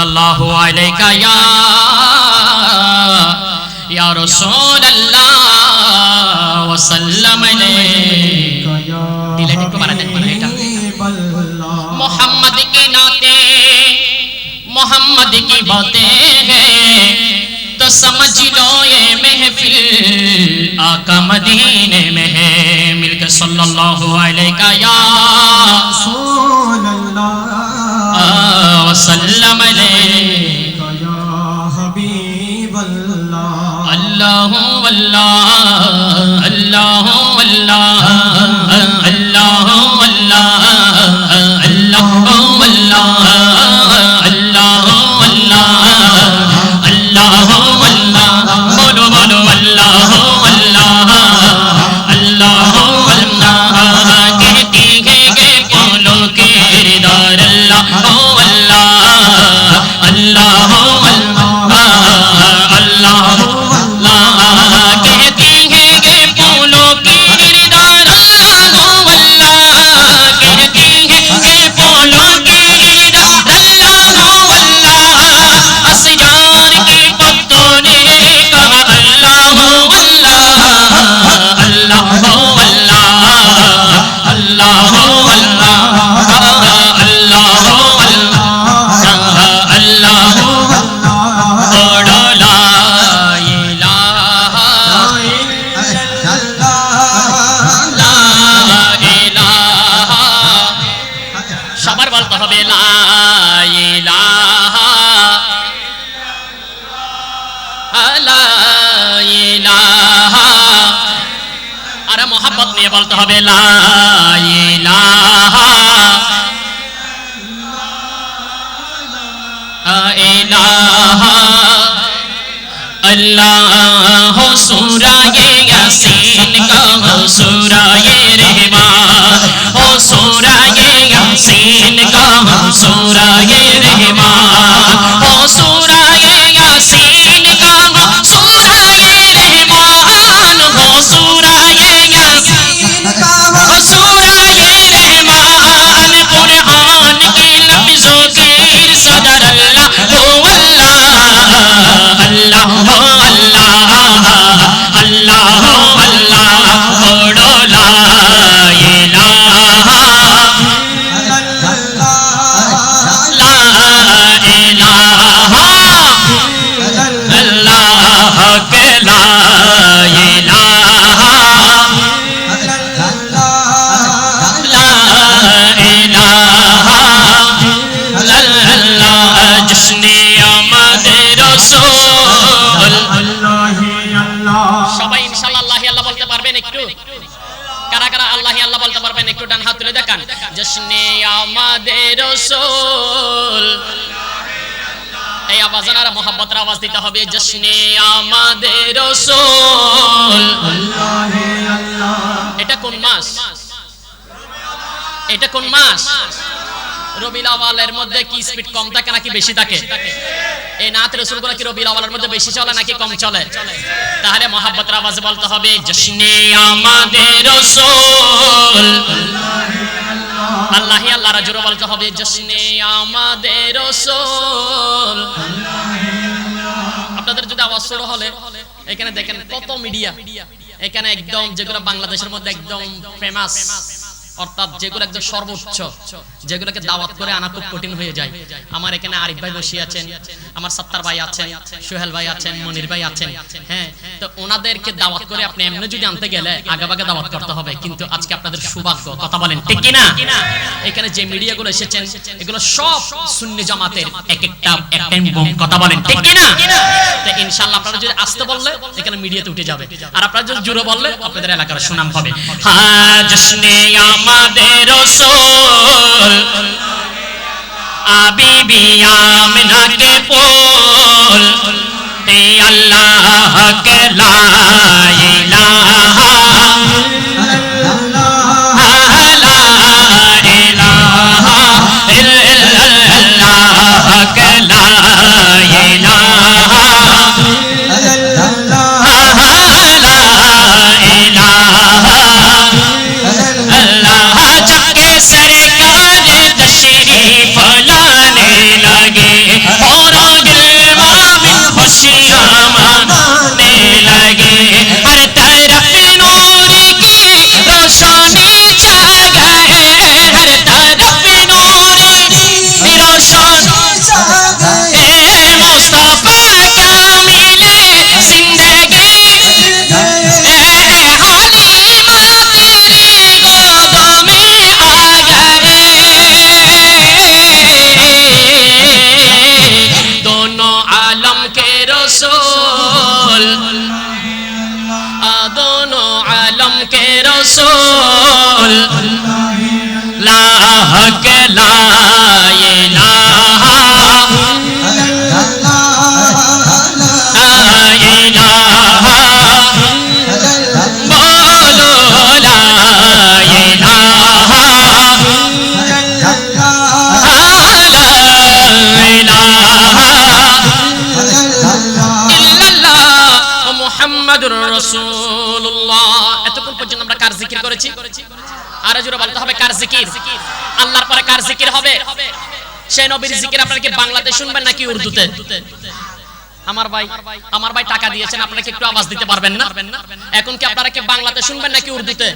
اللہ علیہ یا یا رسول اللہ، وسلم محمد کی محمد کی باتیں ہیں۔ تو سمجھ لو یہ محفل، آقا مدینے میں ہے۔ ملک صلی اللہ علیہ یا واللہ واللہ দিয়ে বলতে হবে আল্লাহ সুরাগে আসিন কাহো সুরাগে রেহমা ও সুরাগে আসিন কাহো সুরাগে রেহমা ও এই আওয়াজানারা মোহাম্মতের আওয়াজ দিতে হবে, জশনে আমাদের এটা কোন মাস? এটা কোন মাস? রবিল আওয়ালের মধ্যে কি স্পিড কম থাকে নাকি বেশি থাকে? এই নাত রসুলগুলো কি রবিল আওয়ালের মধ্যে বেশি চলে নাকি কম চলে? তাহলে মহাব্বতের আওয়াজ বলতে হবে, জশনে আমাদের রসুল। আল্লাহ আল্লাহ রাজুর বলতে হবে, জশ্নে আমাদের আপনাদের যদি আওয়াজ শুরু হলে, এখানে দেখেন কত মিডিয়া। এখানে একদম যেগুলো বাংলাদেশের মধ্যে একদম ফেমাস অর্থাৎ যেগুলো একদম সর্বোচ্চ যেগুলোকে দাওয়াত করে আনা খুব কঠিন হয়ে যায় আমার এখানে আরিফ ভাই বসে আছেন আমার সত্তার ভাই আছেন সোহেল ভাই আছেন মনির ভাই আছেন হ্যাঁ তো ওনাদেরকে দাওয়াত করে আপনি এমনি যদি আনতে গেলে আগাবাগে দাওয়াত করতে হবে কিন্তু আজকে আপনাদের সৌভাগ্য কথা বলেন ঠিক কিনা এখানে যে মিডিয়াগুলো এসেছেন এগুলো সব সুন্নি জামাতের এক একটা একটাই বোম কথা বলেন ঠিক কিনা তো ইনশাআল্লাহ আপনারা যদি আসতে বললে এখানে মিডিয়াতে উঠে যাবে আর আপনারা যদি জুড়ে বললে আপনাদের এলাকার সুনাম হবে হ্যাঁ জশনে امد رسول۔ آبی بھی آمنہ کے پول۔ تے اللہ کے لائے time. করেছি? আর জোরে বলতে হবে, কার জিকির? আল্লাহর পরে কার জিকির হবে? সেই নবীর জিকির আপনারা কি বাংলাতে শুনবেন নাকি উর্দুতে? আমার ভাই আমার ভাই টাকা দিয়েছেন, আপনারা কি একটু আওয়াজ দিতে পারবেন না? এখন কি আপনারা কি বাংলাতে শুনবেন নাকি উর্দুতে?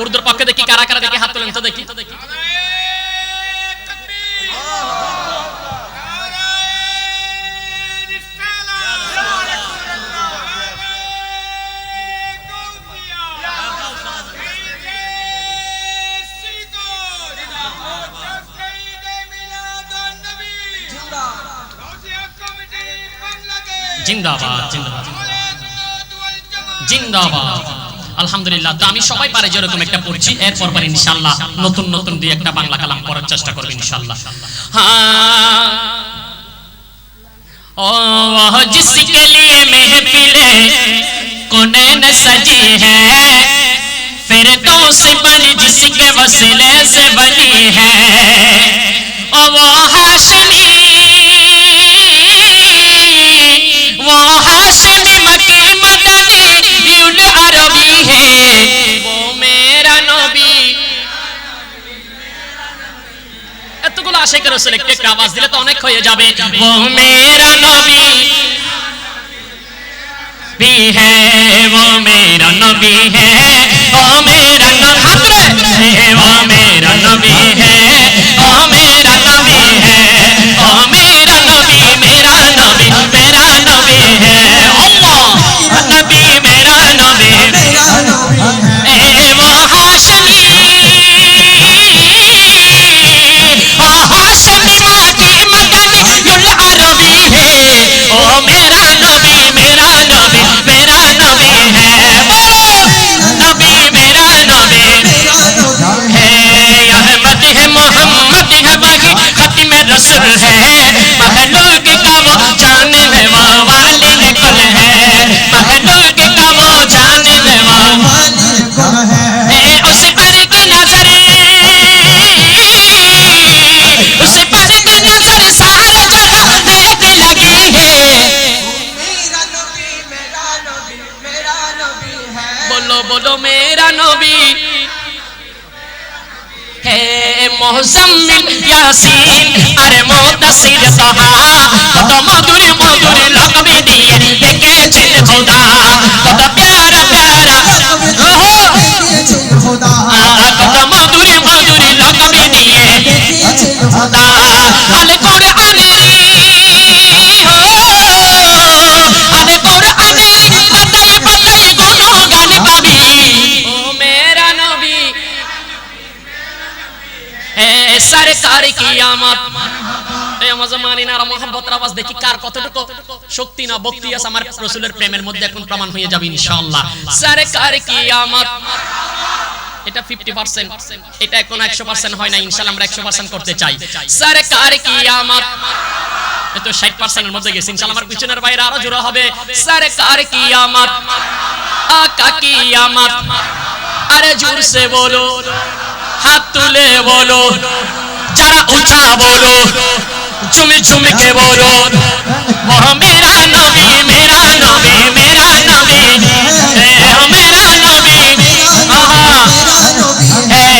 উর্দুর পক্ষে দেখি, কারা কারা দেখি, হাত তোলেন তো দেখি। আলহামদুলিল্লাহ, তো আমি সবাই পারে যেরকম একটা পড়ছি, এরপর পারে ইনশাআল্লাহ নতুন নতুন দুই একটা বাংলা কালাম পড়ার চেষ্টা করব ইনশাআল্লাহ। সজি হ্যায় ফেরদৌ সে সে বনি একটু একটু আওয়াজ দিলে তো অনেক হয়ে যাবে ও মেরা নবী भी है वो मेरा नबी है বলো বলো মেরা নবী। মোহসাম্মিল ইয়াসিন, আরে মুতাসির তাহা কত মধুর মধুর লকবি দিয়ে ডেকেছেন খোদা। কত প্যারা প্যারা খোদা কত মধুর মধুর লকবি দিয়ে ডেকেছেন খোদা। আল কোরআন না মোহাম্মতের আওয়াজ দেখি কার কতটুকু? শক্তি না ভক্তি আছে আমার রাসূলের প্রেমের মধ্যে এখন প্রমাণ হয়ে যাবে ইনশাআল্লাহ। সরকার কি আমত? এটা 50% এটা এখন 100% হয় না ইনশাআল্লাহ আমরা 100% করতে চাই। সরকার কি আমত? তো 60% এর মধ্যে গেছে, ইনশাআল্লাহ আমার পিছনের বাইরে আরও জোরে হবে। সরকার কি আমত? আকা কি আমত? আরে জোর সে বলো, হাত তুলে বলো, যারা উঠা বলো झुम झुम के बोलो वह मेरा नबी मेरा नबी मेरा नबी है मेरा नबी है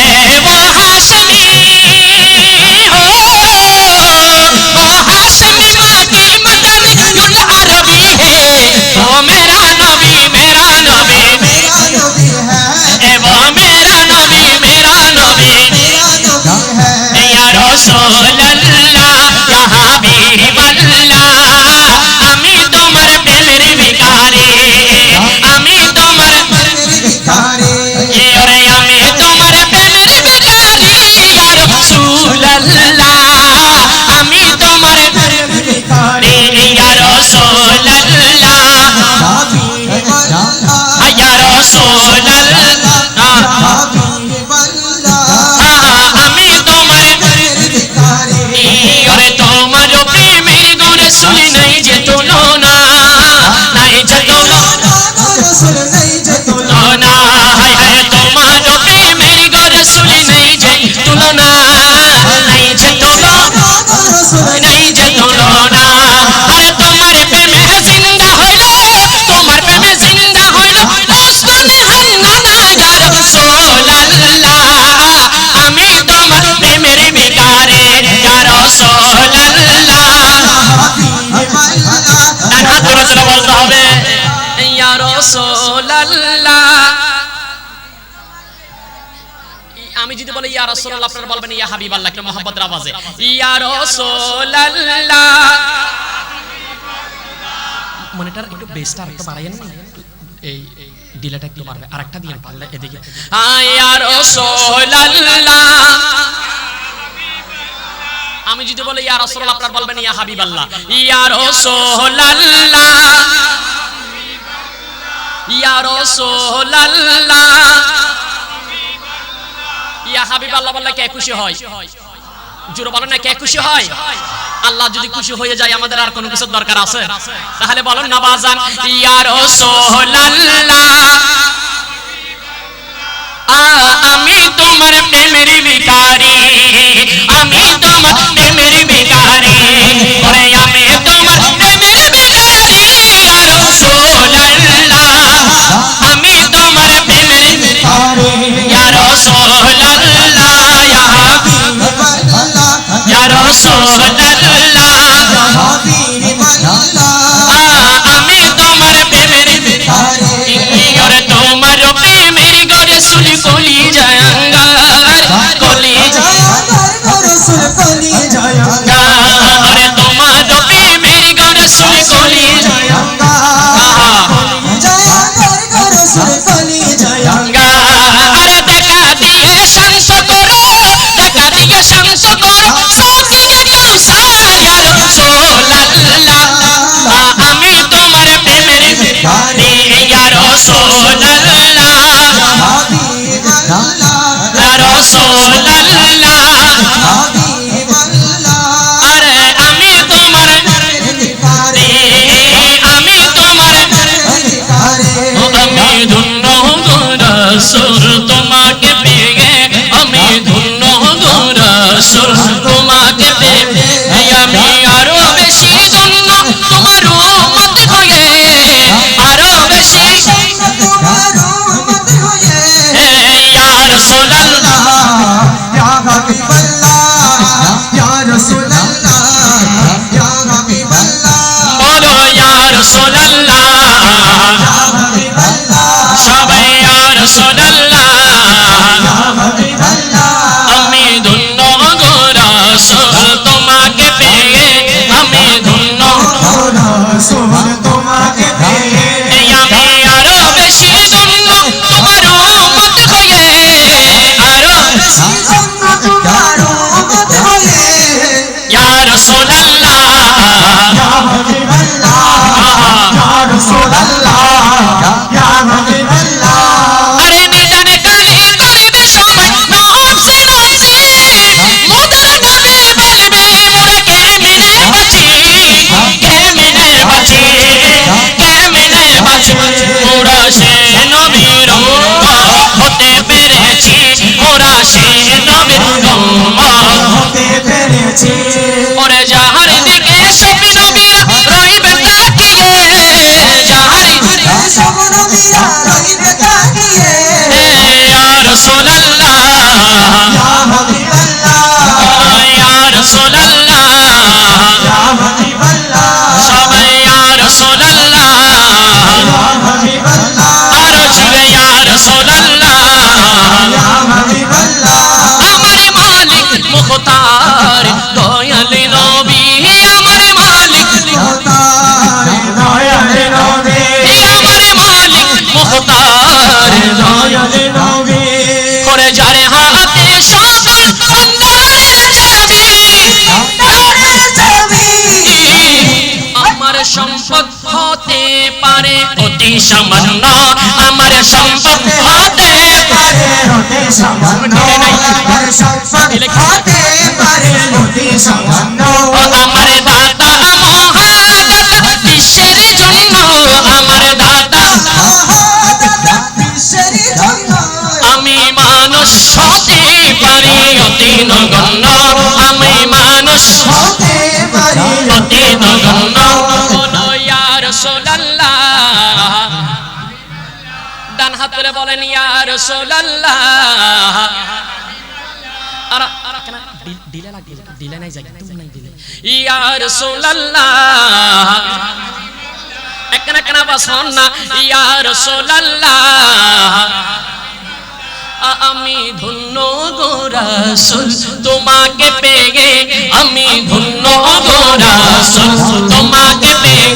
আমি যদি বলি, ইয়া রাসূলুল্লাহ আপনারা বলবেন, ইয়া হাবিবাল্লাহ কি মোহাম্মদের আওয়াজে? ইয়া রাসূলুল্লাহ মনিটর, একটু বেসটা আরেকটু বাড়াইয়েন না? এই ডিলেটা একটু মারবে আরেকটা দিয়ে পারলে এদিকে। ইয়া রাসূলুল্লাহ আমি যদি বলি, ইয়া রাসূলুল্লাহ আপনার বলবেন, ইয়া হাবিবাল্লাহ ইয়া রাসূলুল্লাহ ইয়া রাসূলুল্লাহ ইয়া হাবিব, আল্লাহ বললে কে খুশি হয়? জোরে বলেন না, কে খুশি হয়? আল্লাহ যদি খুশি হয়ে যায়, আমাদের আর কোনো কিছু দরকার আছে? তাহলে বলেন না, বাজান, ইয়া রাসূলুল্লাহ। আমি তোমার প্রেমের বিকারি আমি তোমার প্রেমের ভিখারি। Dios. Sada. এসেছে ওরে যাহার দিকে সব নবীরা রইবে তাকিয়ে। যাহার দিকে সব রইবে তাকিয়ে। ইয়া রাসূলুল্লাহ ও আমার দাদা মহাদাতা কিসের জন্য আমার দাদা আমি মানুষ হতে পারি অতি নগণ্য আমি মানুষ হতে পারি অতি নগণ্য বলেন ইয়া রাসূলুল্লাহ ডিলে নাই যায় তুমি নাই ডিলে ইয়া রাসূলুল্লাহ। একনা কেন বাসন না। ইয়া রাসূলুল্লাহ। আমি ধন্য গোরাসুল তোমাকে পেয়ে আমি ধন্য গোরাসুল তোমাকে পেয়ে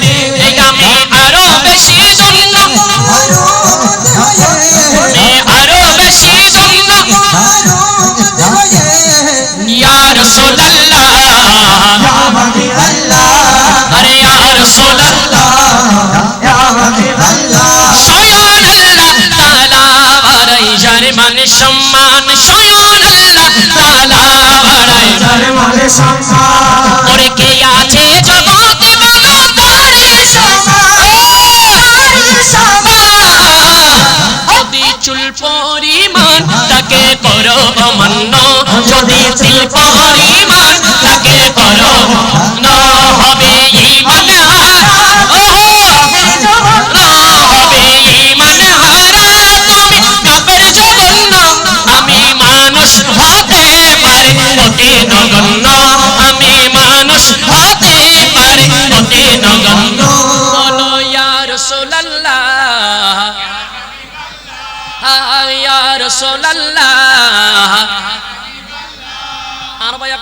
আমি আরও বেশি ধন্য। আমি আরও বেশি ধন্য। ইয়া রাসূলুল্লাহ। যার মানে সম্মান স্বয়ং আল্লাহ তাআলা বাড়াই ওরে কে আছে জগতে বলো তারি অতি চুল পরিমাণ তাকে করো অমান্য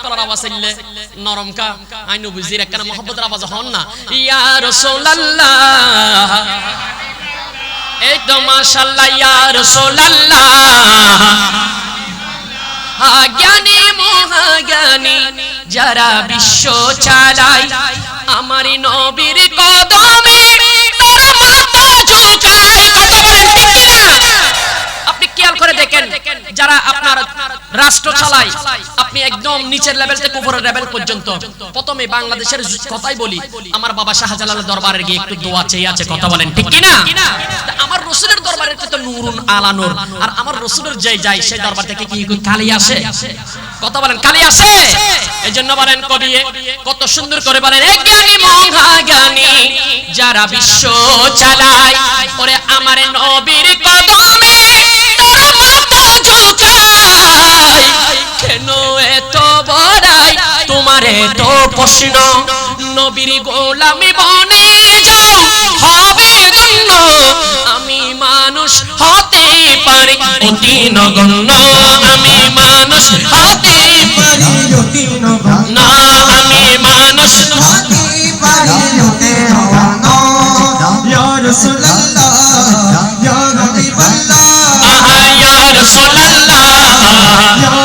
করার আওয়াজ আইলে, নরম কা একখানা আওয়াজ হন না। ইয়া রাসূলুল্লাহ, এই তো মাশাআল্লাহ, ইয়া রাসূলুল্লাহ। জ্ঞানী মহাজ্ঞানী, যারা বিশ্ব চালায়, আমার নবীর কদমে আপনি খেয়াল করে দেখেন, যারা আপনার রাষ্ট্র চালায় একদম নিচের লেভেল থেকে উপরের লেভেল পর্যন্ত। প্রথমে বাংলাদেশের কথাই বলি, আমার বাবা শাহজালালের দরবারে গিয়ে একটু দোয়া চেয়ে আছে, কথা বলেন, ঠিক কি না আমার রসুলের দরবারে তো নুরুন আলা নূর আর আমার রসুলের যে যাই, সেই দরবার থেকে কি কালি আসে? কথা বলেন, কালি আসে? এই জন্য বলেন কবি কত সুন্দর করে বলেন, এ জ্ঞানী মহা জ্ঞানী যারা বিশ্ব চালায়, ওরে আমার নবীর কদমে তোমার এত প্রশ্ন। নবীর গোলামি বনে যাও হবে ধন্য আমি মানুষ হতে পারি। অতি নগণ্য। আমি মানুষ হতে না আমি মানুষ হতে পারি। অতি আহা ইয়া রাসূলুল্লাহ। বলো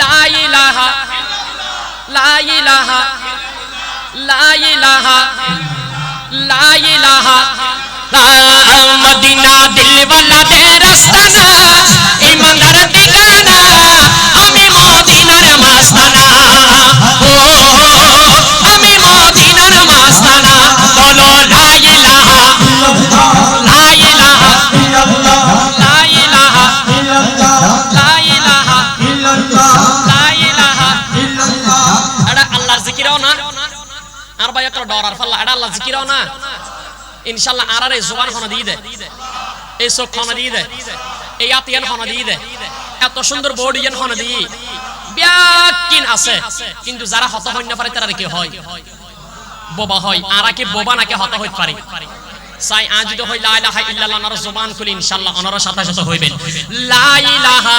লা ইলাহা লা ইলাহা লা ইলাহা লা ইলাহা মদিনা দে রাস্তানা ইমানদার ইনশাল্লাহ আর আর এই জোবান হনা দিয়ে দে। এই চোখ হনা দিয়ে দে। এই আতিয়ান হনা দিয়ে দে। এত সুন্দর বডি ইয়ান হনা দিয়ে। ব্যাকিন আছে। কিন্তু যারা হত হইন না পারে, তারা কি হয়। বোবা হয়। আর কি বোবা নাকি হত হইতে পারে। সাই আজ যদি হই লা ইলাহা ইল্লাল্লাহ নার জবান খুলি ইনশাআল্লাহ অনার সাথে সাথে হইবেন। লা ইলাহা